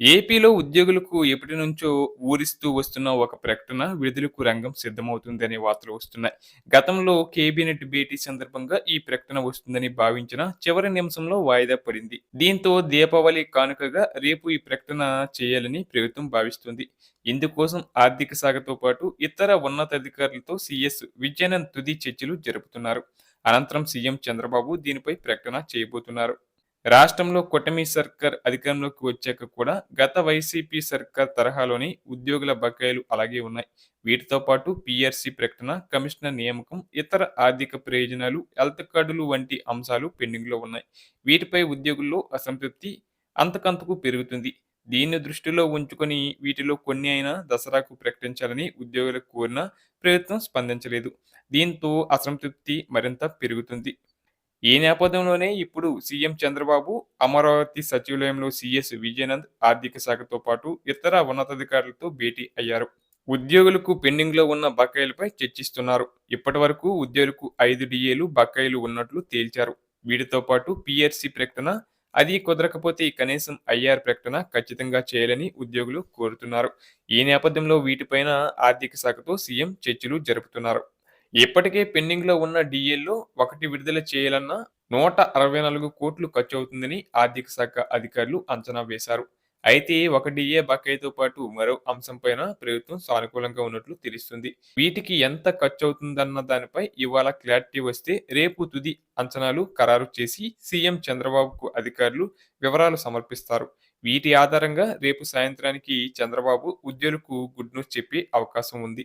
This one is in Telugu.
ఏపీలో ఉద్యోగులకు ఎప్పటి నుంచో ఊరిస్తూ వస్తున్న ఒక ప్రకటన విడుదలకు రంగం సిద్ధమవుతుందనే వార్తలు వస్తున్నాయి. గతంలో కేబినెట్ భేటీ సందర్భంగా ఈ ప్రకటన వస్తుందని భావించిన చివరి నిమిషంలో వాయిదా పడింది. దీంతో దీపావళి కానుకగా రేపు ఈ ప్రకటన చేయాలని ప్రభుత్వం భావిస్తుంది ఇందుకోసం ఆర్థిక శాఖతో పాటు ఇతర ఉన్నతాధికారులతో సీఎస్ విజయనంద్ తుది చర్చలు జరుపుతున్నారు. అనంతరం సీఎం చంద్రబాబు దీనిపై ప్రకటన చేయబోతున్నారు. రాష్ట్రంలో కూటమి సర్కార్ అధికారంలోకి వచ్చాక కూడా గత వైసీపీ సర్కార్ తరహాలోని ఉద్యోగుల బకాయిలు అలాగే ఉన్నాయి. వీటితో పాటు పీఆర్సీ ప్రకటన, కమిషనర్ నియామకం, ఇతర ఆర్థిక ప్రయోజనాలు, హెల్త్ కార్డులు వంటి అంశాలు పెండింగ్లో ఉన్నాయి. వీటిపై ఉద్యోగుల్లో అసంతృప్తి అంతకంతకు పెరుగుతుంది. దీన్ని దృష్టిలో ఉంచుకొని వీటిలో కొన్ని అయినా దసరాకు ప్రకటించాలని ఉద్యోగులకు కోరిన ప్రభుత్వం స్పందించలేదు. దీంతో అసంతృప్తి మరింత పెరుగుతుంది. ఈ నేపథ్యంలోనే ఇప్పుడు సీఎం చంద్రబాబు అమరావతి సచివాలయంలో సీఎస్ విజయనంద్ ఆర్థిక శాఖతో పాటు ఇతర ఉన్నతాధికారులతో భేటీ అయ్యారు. ఉద్యోగులకు పెండింగ్లో ఉన్న బకాయిలపై చర్చిస్తున్నారు. ఇప్పటి వరకు ఉద్యోగులకు ఐదు డిఏలు బకాయిలు ఉన్నట్లు తేల్చారు. వీటితో పాటు పిఆర్సీ ప్రకటన, అది కుదరకపోతే కనీసం ఐఆర్ ప్రకటన ఖచ్చితంగా చేయాలని ఉద్యోగులు కోరుతున్నారు. ఈ నేపథ్యంలో వీటిపైన ఆర్థిక శాఖతో సీఎం చర్చలు జరుపుతున్నారు. ఇప్పటికే పెండింగ్లో ఉన్న డిఏల్లో ఒకటి విడుదల చేయాలన్నా నూట అరవై నాలుగు కోట్లు ఖర్చు అవుతుందని ఆర్థిక శాఖ అధికారులు అంచనా వేశారు. అయితే ఒక డిఏ బకాయితో పాటు మరో అంశంపైన ప్రభుత్వం సానుకూలంగా ఉన్నట్లు తెలుస్తుంది. వీటికి ఎంత ఖర్చు అవుతుందన్న దానిపై ఇవాళ క్లారిటీ వస్తే రేపు తుది అంచనాలు ఖరారు చేసి సీఎం చంద్రబాబుకు అధికారులు వివరాలు సమర్పిస్తారు. వీటి ఆధారంగా రేపు సాయంత్రానికి చంద్రబాబు ఉద్యోగులకు గుడ్ న్యూస్ చెప్పే అవకాశం ఉంది.